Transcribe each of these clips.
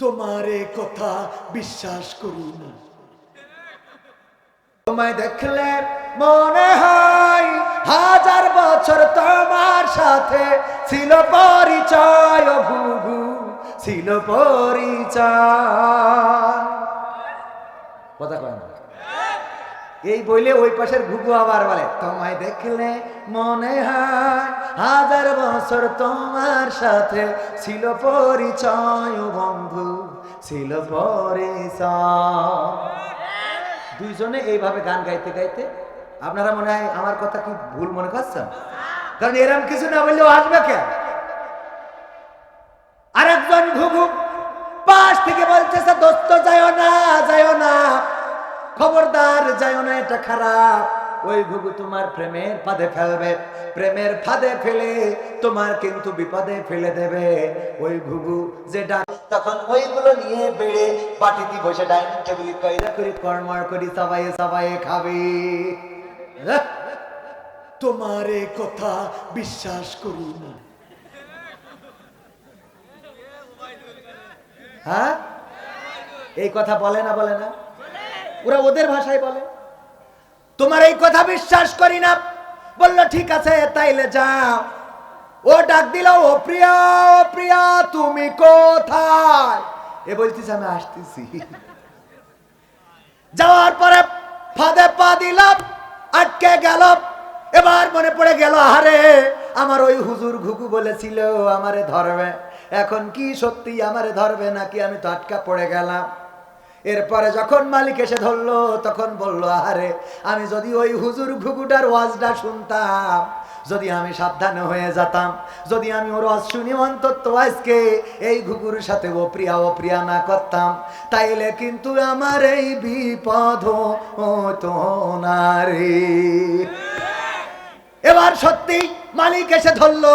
তোমার কথা বিশ্বাস করি না। তোমায় দেখলে মনে হয় হাজার বছর তোমার সাথে ছিল পরিচয় ভুগু ছিল পরিচয় কথা কয় না এই বইলে ওই পাশের ঘুঘু আবার বলে, তোমায় দেখলে মনে হয় হাজার বছর তোমার সাথে ছিল পরিচয়, বন্ধু, ছিল পরিচয়। দুইজনে এইভাবে গান গাইতে গাইতে, আপনারা মনে হয় আমার কথা কি ভুল মনে করছেন? কারণ এরম কিছু না বললেও আসবে কেন? যাইও না, এটা খারাপ। ওই ঘুঘু তোমার প্রেমের ফাঁদে ফেলবে। প্রেমের ফাঁদে ফেলে তোমার কিন্তু বিপদে ফেলে দেবে। ওই ঘুঘু যে ডাক, তখন ওইগুলো নিয়ে বেড়ে বাটিতে বসে ডাইনিং টেবিল কইরা করে কর্মর করি সবাই সবাই খাবে? তোমার এ কথা বিশ্বাস করি না। হ্যাঁ? এই কথা বলে না বলে না। ওরা ওদের ভাষায় বলে। তোমার এই কথা বিশ্বাস করি না। বলল, ঠিক আছে, তাইলে যাও। ও ডাক দিল, ও প্রিয়া ও প্রিয়া, তুমি কোথায়? এ বলছিস আমি আসতেছি। যাওয়ার পরে ফাঁদে পা দিলাম আটকে গেল। এবার মনে পড়ে গেল, আরে, আমার ওই হুজুর ঘুঘু বলেছিল আমারে ধরবে। এখন কি সত্যি আমারে ধরবে নাকি আমি তো আটকা পড়ে গেলাম? এরপরে যখন মালিক এসে ধরলো, তখন বলল আরে আমি যদি ওই হুজুর ঘুঘুটার ওয়াজটা শুনতাম, যদি আমি সাবধানে হয়ে যেতাম, যদি আমি ওর ওয়াজ শুনি অন্তত আজকে এই ঘুঘুর সাথে ও প্রিয়া ও প্রিয়া না করতাম, তাইলে কিন্তু আমার এই বিপদ হতো না রে। এবার সত্যি মালিক এসে ধরলো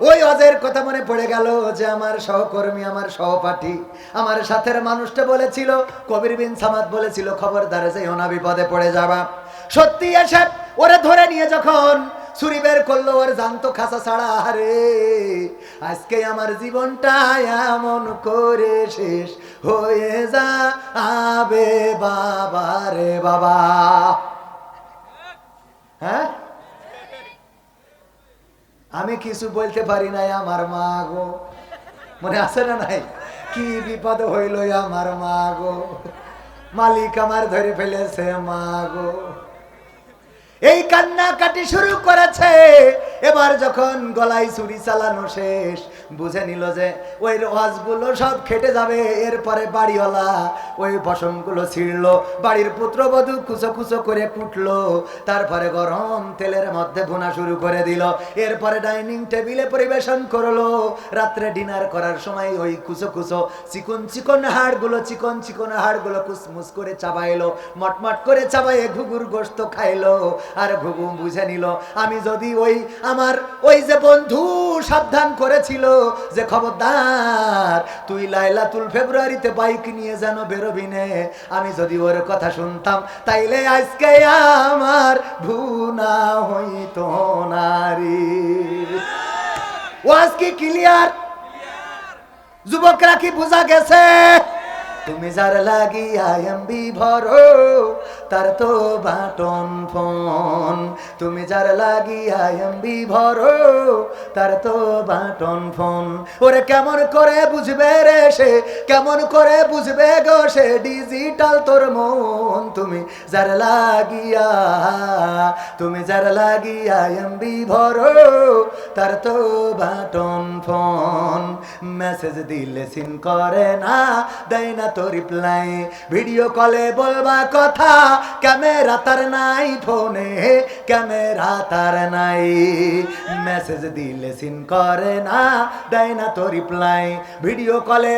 ওই অজের কথা মনে পড়ে গেল যে আমার সহকর্মী, আমার সহপাঠী, আমার সাথের মানুষটা বলেছিল, কবির বিন সামাদ বলেছিল, খবরদার যে ওনা বিপদে পড়ে যাবা। সত্যি এসে ওরে ধরে নিয়ে যখন ছুরি বের করল, ওর জানতো খাসা ছাড়া, আরে, আজকে আমার জীবনটা এমন করে শেষ হয়ে যা আবে বাবা রে বাবা। হ্যাঁ? আমি কিছু বলতে পারি নাই আমার মা গো। মনে আছে না নাই? কি বিপদ হইল আমার মা গো। মালিক আমার ধরে ফেলেছে মা গো। এই কান্নাকাটি শুরু করেছে। এবার যখন গলায় চুরি চালানো শেষ, বুঝে নিল যে ওই ওয়াজগুলো সব খেটে যাবে। এরপরে বাড়িওয়ালা ওই পশমগুলো ছিঁড়লো, বাড়ির পুত্রবধূ কুচো কুচো করে কুটলো, তারপরে গরম তেলের মধ্যে ভুনা শুরু করে দিল। এরপরে ডাইনিং টেবিলে পরিবেশন করল। রাত্রে ডিনার করার সময় ওই কুচো কুচো চিকন চিকন হাড়গুলো, চিকন চিকন হাড়গুলো কুসমুস করে চাবাইলো, মটমট করে চাবাইয়ে ঘুঘুর গোস্ত খাইলো। আর ঘুঘু বুঝে নিল, আমি যদি ওই আমার ওই যে বন্ধু সাবধান করেছিল যে খবরদার তুই লাইলাতুল ফেব্রুয়ারিতে বাইক নিয়ে যেন বেরোবি নে। আমি যদি ওর কথা শুনতাম তাইলে আজকে আমার ভুনা হইতো নারী ও আজকে ক্লিয়ার যুবকরা কি বোঝা গেছে? তুমি যার লাগিয়া এমবি ভরো, তার তো বাটন ফোন। তুমি যার লাগি লাগিয়া এমবি ভরো, তার তো বাটন ফোন। ওরে কেমন করে বুঝবে রে সে, কেমন করে বুঝবে গো সে, ডিজিটাল তোর মন। তুমি যার লাগিয়া, তুমি যার লাগিয়া এমবি ভরো, তার তো বাটন ফোন। মেসেজ দিলে সিন করে না, দেয় না তো রিপ্লাই ভিডিও কলে বলবা কথা ক্যামেরা তার নাই ফোনে ক্যামেরা তার নাই। মেসেজ দিলে সিন করে না, দেয় না তো রিপ্লাই ভিডিও কলে